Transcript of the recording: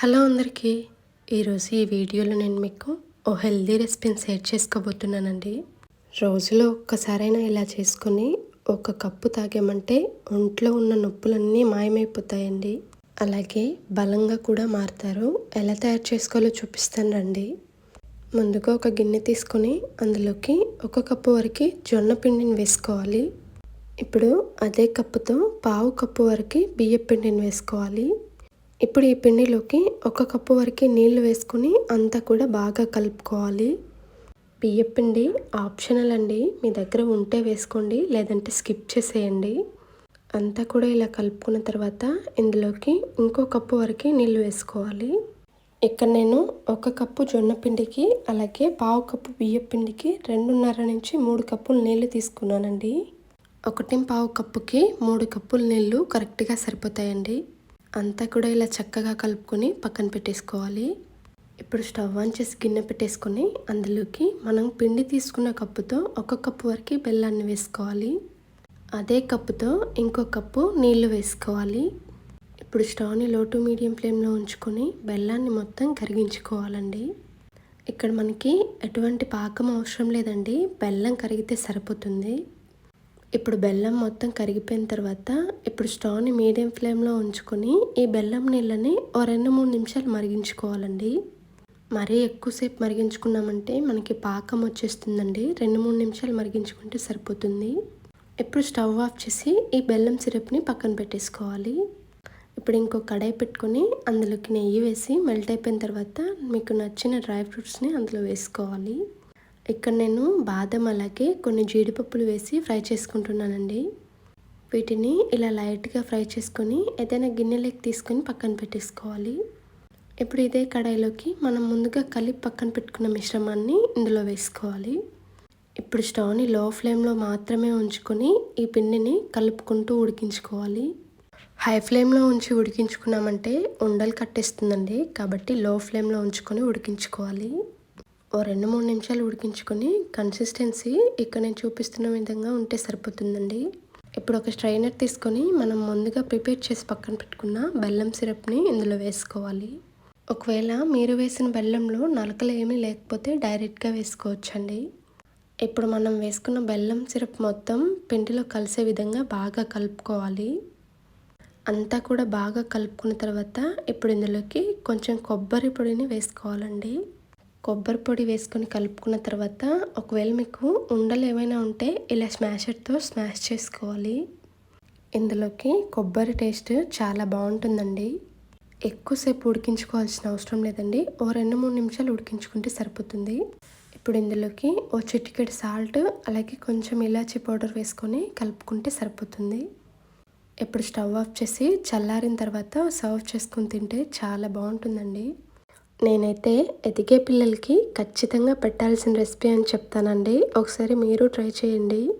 Hello అందరికీ. ఈరోజు ఈ వీడియోలో నేను మీకు ఓ హెల్దీ రెసిపీని షేర్ చేసుకోబోతున్నానండి. రోజులో ఒక్కసారైనా ఇలా చేసుకొని ఒక కప్పు తాగామంటే ఒంట్లో ఉన్న నొప్పులన్నీ మాయమైపోతాయండి. అలాగే బలంగా కూడా మారుతారు. ఎలా తయారు చేసుకోవాలో చూపిస్తాను రండి. ముందుగా ఒక గిన్నె తీసుకొని అందులోకి ఒక కప్పు వరకు జొన్న పిండిని వేసుకోవాలి. ఇప్పుడు అదే కప్పుతో పావు కప్పు వరకు బియ్య పిండిని వేసుకోవాలి. ఇప్పుడు ఈ పిండిలోకి ఒక కప్పు వరకు నీళ్ళు వేసుకుని అంతా కూడా బాగా కలుపుకోవాలి. బియ్యపిండి ఆప్షనల్ అండి. మీ దగ్గర ఉంటే వేసుకోండి లేదంటే స్కిప్ చేసేయండి. అంతా కూడా ఇలా కలుపుకున్న తర్వాత ఇందులోకి ఇంకో కప్పు వరకు నీళ్ళు వేసుకోవాలి. ఇక్కడ నేను ఒక కప్పు జొన్న పిండికి అలాగే పావు కప్పు బియ్య పిండికి రెండున్నర నుంచి మూడు కప్పులు నీళ్ళు తీసుకున్నానండి. ఒకటి పావు కప్పుకి మూడు కప్పుల నీళ్ళు కరెక్ట్గా సరిపోతాయండి. అంతా కూడా ఇలా చక్కగా కలుపుకొని పక్కన పెట్టేసుకోవాలి. ఇప్పుడు స్టవ్ ఆన్ చేసి గిన్నె పెట్టేసుకొని అందులోకి మనం పిండి తీసుకున్న కప్పుతో ఒక కప్పు వరకు బెల్లాన్ని వేసుకోవాలి. అదే కప్పుతో ఇంకో కప్పు నీళ్ళు వేసుకోవాలి. ఇప్పుడు స్టవ్ని లో టు మీడియం ఫ్లేమ్లో ఉంచుకొని బెల్లాన్ని మొత్తం కరిగించుకోవాలండి. ఇక్కడ మనకి ఎటువంటి పాకం అవసరం లేదండి. బెల్లం కరిగితే సరిపోతుంది. ఇప్పుడు బెల్లం మొత్తం కరిగిపోయిన తర్వాత ఇప్పుడు స్టవ్ని మీడియం ఫ్లేమ్లో ఉంచుకొని ఈ బెల్లం నీళ్ళని ఓ రెండు మూడు నిమిషాలు మరిగించుకోవాలండి. మరీ ఎక్కువసేపు మరిగించుకున్నామంటే మనకి పాకం వచ్చేస్తుందండి. రెండు మూడు నిమిషాలు మరిగించుకుంటే సరిపోతుంది. ఇప్పుడు స్టవ్ ఆఫ్ చేసి ఈ బెల్లం సిరప్ని పక్కన పెట్టేసుకోవాలి. ఇప్పుడు ఇంకో కడాయి పెట్టుకొని అందులోకి నెయ్యి వేసి మెల్ట్ అయిపోయిన తర్వాత మీకు నచ్చిన డ్రై ఫ్రూట్స్ని అందులో వేసుకోవాలి. ఇక్కడ నేను బాదం అలాగే కొన్ని జీడిపప్పులు వేసి ఫ్రై చేసుకుంటున్నానండి. వీటిని ఇలా లైట్గా ఫ్రై చేసుకొని ఏదైనా గిన్నెలోకి తీసుకొని పక్కన పెట్టేసుకోవాలి. ఇప్పుడు ఇదే కడాయిలోకి మనం ముందుగా కలిపి పక్కన పెట్టుకున్న మిశ్రమాన్ని ఇందులో వేసుకోవాలి. ఇప్పుడు స్టవ్ని లో ఫ్లేమ్లో మాత్రమే ఉంచుకొని ఈ పిండిని కలుపుకుంటూ ఉడికించుకోవాలి. హై ఫ్లేమ్లో ఉంచి ఉడికించుకున్నామంటే ఉండలు కట్టేస్తుందండి. కాబట్టి లో ఫ్లేమ్లో ఉంచుకొని ఉడికించుకోవాలి. ఓ రెండు మూడు నిమిషాలు ఉడికించుకొని కన్సిస్టెన్సీ ఇక్కడ నేను చూపిస్తున్న విధంగా ఉంటే సరిపోతుందండి. ఇప్పుడు ఒక స్ట్రైనర్ తీసుకొని మనం ముందుగా ప్రిపేర్ చేసి పక్కన పెట్టుకున్న బెల్లం సిరప్ని ఇందులో వేసుకోవాలి. ఒకవేళ మీరు వేసిన బెల్లంలో నలకలు ఏమీ లేకపోతే డైరెక్ట్గా వేసుకోవచ్చండి. ఇప్పుడు మనం వేసుకున్న బెల్లం సిరప్ మొత్తం పిండిలో కలిసే విధంగా బాగా కలుపుకోవాలి. అంతా కూడా బాగా కలుపుకున్న తర్వాత ఇప్పుడు ఇందులోకి కొంచెం కొబ్బరి పొడిని వేసుకోవాలండి. కొబ్బరి పొడి వేసుకొని కలుపుకున్న తర్వాత ఒకవేళ మీకు ఉండలు ఏమైనా ఉంటే ఇలా స్మాషర్తో స్మాష్ చేసుకోవాలి. ఇందులోకి కొబ్బరి టేస్ట్ చాలా బాగుంటుందండి. ఎక్కువసేపు ఉడికించుకోవాల్సిన అవసరం లేదండి. ఓ రెండు మూడు నిమిషాలు ఉడికించుకుంటే సరిపోతుంది. ఇప్పుడు ఇందులోకి ఓ చిటికెడు సాల్ట్ అలాగే కొంచెం ఇలాచీ పౌడర్ వేసుకొని కలుపుకుంటే సరిపోతుంది. ఇప్పుడు స్టవ్ ఆఫ్ చేసి చల్లారిన తర్వాత సర్వ్ చేసుకుని తింటే చాలా బాగుంటుందండి. నేనైతే ఎదిగే పిల్లలకి ఖచ్చితంగా పెట్టాల్సిన రెసిపీ అని చెప్తానండి. ఒకసారి మీరు ట్రై చేయండి.